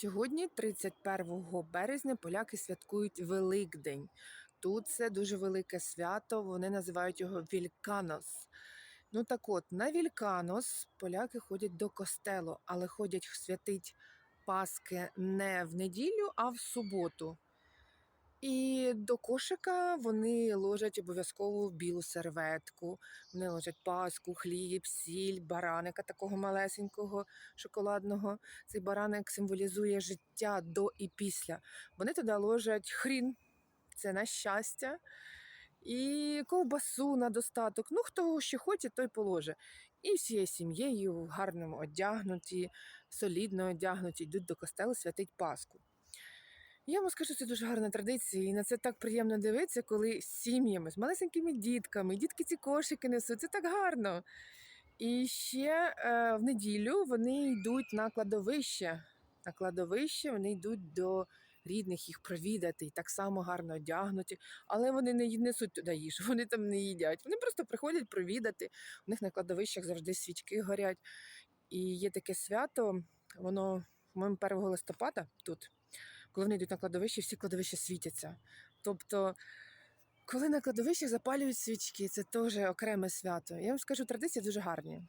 Сьогодні, 31 березня, поляки святкують Великдень. Тут це дуже велике свято, вони називають його Вільканос. Ну так от, на Вільканос поляки ходять до костелу, але ходять святить Паски не в неділю, а в суботу. І до кошика вони ложать обов'язково білу серветку. Вони ложать паску, хліб, сіль, бараника такого малесенького, шоколадного. Цей бараник символізує життя до і після. Вони туди ложать хрін, це на щастя, і ковбасу на достаток. Ну, хто ще хоче, той положе. І всією сім'єю гарно одягнуті, солідно одягнуті, йдуть до костелу святить Пасху. Я вам скажу, це дуже гарна традиція, і на це так приємно дивитися, коли з сім'ями, з малесенькими дітками, дітки ці кошики несуть. Це так гарно. І ще е, в неділю вони йдуть на кладовище. На кладовище вони йдуть до рідних їх провідати, і так само гарно одягнуті, але вони не несуть туди їжу, вони там не їдять. Вони просто приходять провідати. У них на кладовищах завжди свічки горять. І є таке свято, воно, по-моєму, 1 листопада тут коли вони йдуть на кладовище, всі кладовища світяться. Тобто, коли на кладовищах запалюють свічки, це теж окреме свято. Я вам скажу, традиції дуже гарні.